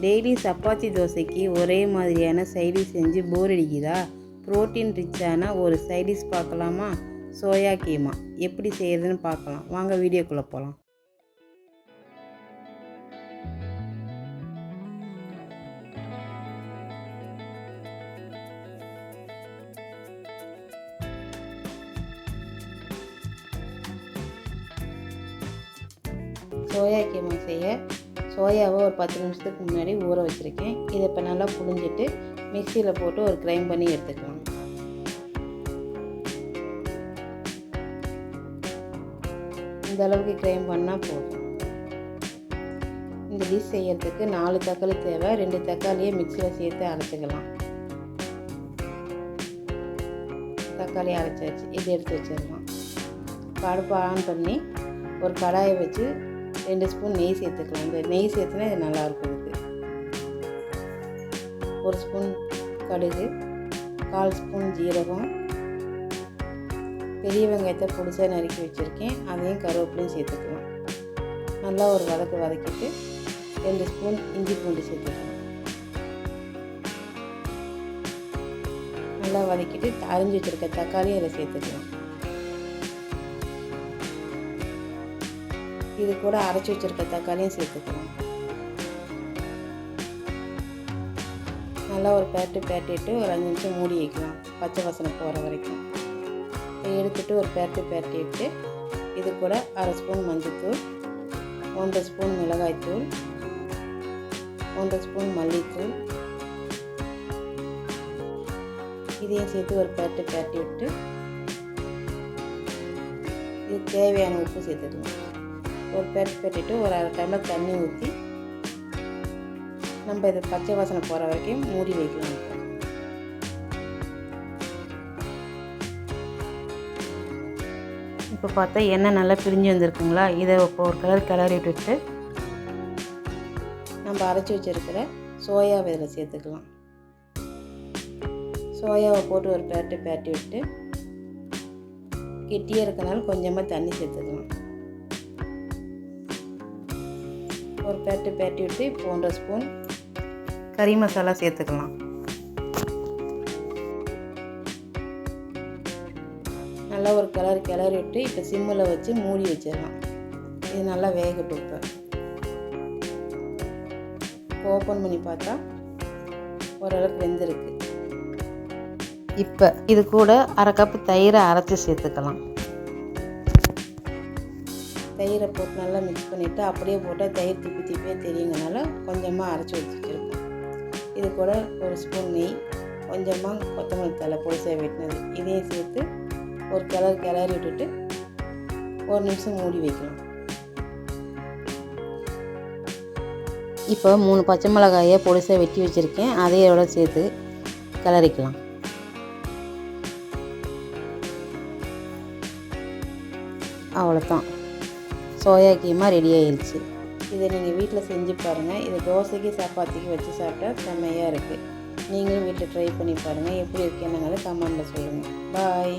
Daily chapati தோசைக்கு ஒரே மாதிரியான சைடிஷ் செஞ்சு போர் அடிக்குதா? புரோட்டீன் ரிச்சான ஒரு சைடிஷ் பார்க்கலாமா? சோயா கீமா. எப்படி செய்யறதுன்னு பார்க்கலாம். வாங்க வீடியோக்குள்ளே போகலாம் சோயா கீமா செய்ய சோயாவை ஒரு பத்து நிமிஷத்துக்கு முன்னாடி ஊற வச்சுருக்கேன். இதை இப்போ நல்லா புழிஞ்சிட்டு மிக்சியில் போட்டு ஒரு கிரைண்ட் பண்ணி எடுத்துக்கலாம். இந்த அளவுக்கு கிரைண்ட் பண்ணால் போதும். இந்த டிஷ் செய்யறதுக்கு நாலு தக்காளி தேவை. ரெண்டு தக்காளியை மிக்சியில் சேர்த்து அரைச்சிக்கலாம். தக்காளி அரைச்சாச்சு. இது எடுத்து வச்சிடலாம். அடுப்பு ஆன் பண்ணி ஒரு கடாயை வச்சு ரெண்டு ஸ்பூன் நெய் சேர்த்துக்கலாம். இந்த நெய் சேர்த்துனா இது நல்லாயிருக்கும் இதுக்கு ஒரு ஸ்பூன் கடுகு கால் ஸ்பூன் ஜீரகம் பெரிய வெங்காயத்தை பொடிசாக நறுக்கி வச்சுருக்கேன். அதையும் கருவேப்பிலையும் சேர்த்துக்கலாம். நல்லா ஒரு வதக்கு வதக்கிட்டு ரெண்டு ஸ்பூன் இஞ்சி பூண்டு சேர்த்துக்கலாம். நல்லா வதக்கிட்டு அரிஞ்சு வச்சுருக்க தக்காளியும் அதில் சேர்த்துக்கலாம். இது கூட அரைச்சி வச்சுருக்க தக்காளியும் சேர்த்துக்கலாம். நல்லா ஒரு பேட்டு பேட்டிட்டு ஒரு அஞ்சு நிமிஷம் மூடி வைக்கலாம். பச்சை வாசனை போகிற வரைக்கும். எடுத்துட்டு ஒரு பேட்டு பேட்டிட்டு இது கூட அரை ஸ்பூன் மஞ்சள்தூள் ஒன்றரை ஸ்பூன் மிளகாய்த்தூள் ஒன்றரை ஸ்பூன் மல்லித்தூள். இதையும் சேர்த்து ஒரு பேட்டு பேட்டி விட்டு இது தேவையான உப்பு சேர்த்துக்கலாம். ஒரு பேட் பெட்டிட்டு ஒரு அரை டம்ளர் தண்ணி ஊற்றி நம்ம இதை பச்சை வாசனை போகிற வரைக்கும் மூடி வைக்கலாம். இப்போ இப்போ பார்த்தா எண்ணெய் நல்லா பிரிஞ்சு வந்திருக்குங்களா? இதை இப்போ ஒரு கலர் கிளறி விட்டுட்டு நம்ம அரைச்சி வச்சுருக்கிற சோயாவை இதில் சேர்த்துக்கலாம். சோயாவை போட்டு ஒரு பேட்டு பேட்டி விட்டு கெட்டியாக இருக்கனால கொஞ்சமாக தண்ணி சேர்த்துக்கலாம். ஒரு பேட்டு பேட்டி விட்டு இப்போ ஒன்றரை ஸ்பூன் கறி மசாலா சேர்த்துக்கலாம். நல்லா ஒரு கிளறி கிளறி விட்டு இப்போ சிம்மில் வச்சு மூடி வச்சிடலாம். இது நல்லா வேகட்டும் இப்போ. இப்போ ஓப்பன் பண்ணி பார்த்தா ஓரளவுக்கு வெந்திருக்கு. இப்போ இது கூட அரை கப்பு தயிரை அரைச்சி சேர்த்துக்கலாம். தயிரை போட்டு நல்லா மிக்ஸ் பண்ணிவிட்டு அப்படியே போட்டால் தயிர் திப்பி திப்பியாக தெரியுங்கனால கொஞ்சமாக அரைச்சி வச்சுருக்கோம். இது கூட ஒரு ஸ்பூன் நெய் கொஞ்சமாக கொத்தமல்லி தலை பொடிசாக வெட்டினது. இதையும் சேர்த்து ஒரு கிளறு கிளறி விட்டுட்டு ஒரு நிமிஷம் மூடி வைக்கலாம். இப்போ மூணு பச்சை மிளகாயை பொடிசாக வெட்டி வச்சுருக்கேன். அதையோட சேர்த்து கிளறிக்கலாம். அவ்வளோதான் சோயா கீமா ரெடி ஆயிடுச்சு இதை நீங்கள் வீட்டில் செஞ்சு பாருங்கள் இதை தோசைக்கு சப்பாத்திக்கு வச்சு சாப்பிட்டா செம்மையாக இருக்குது நீங்களும் வீட்டில் ட்ரை பண்ணி பாருங்கள் எப்படி இருக்குன்னு கமெண்டில் சொல்லுங்கள் பாய்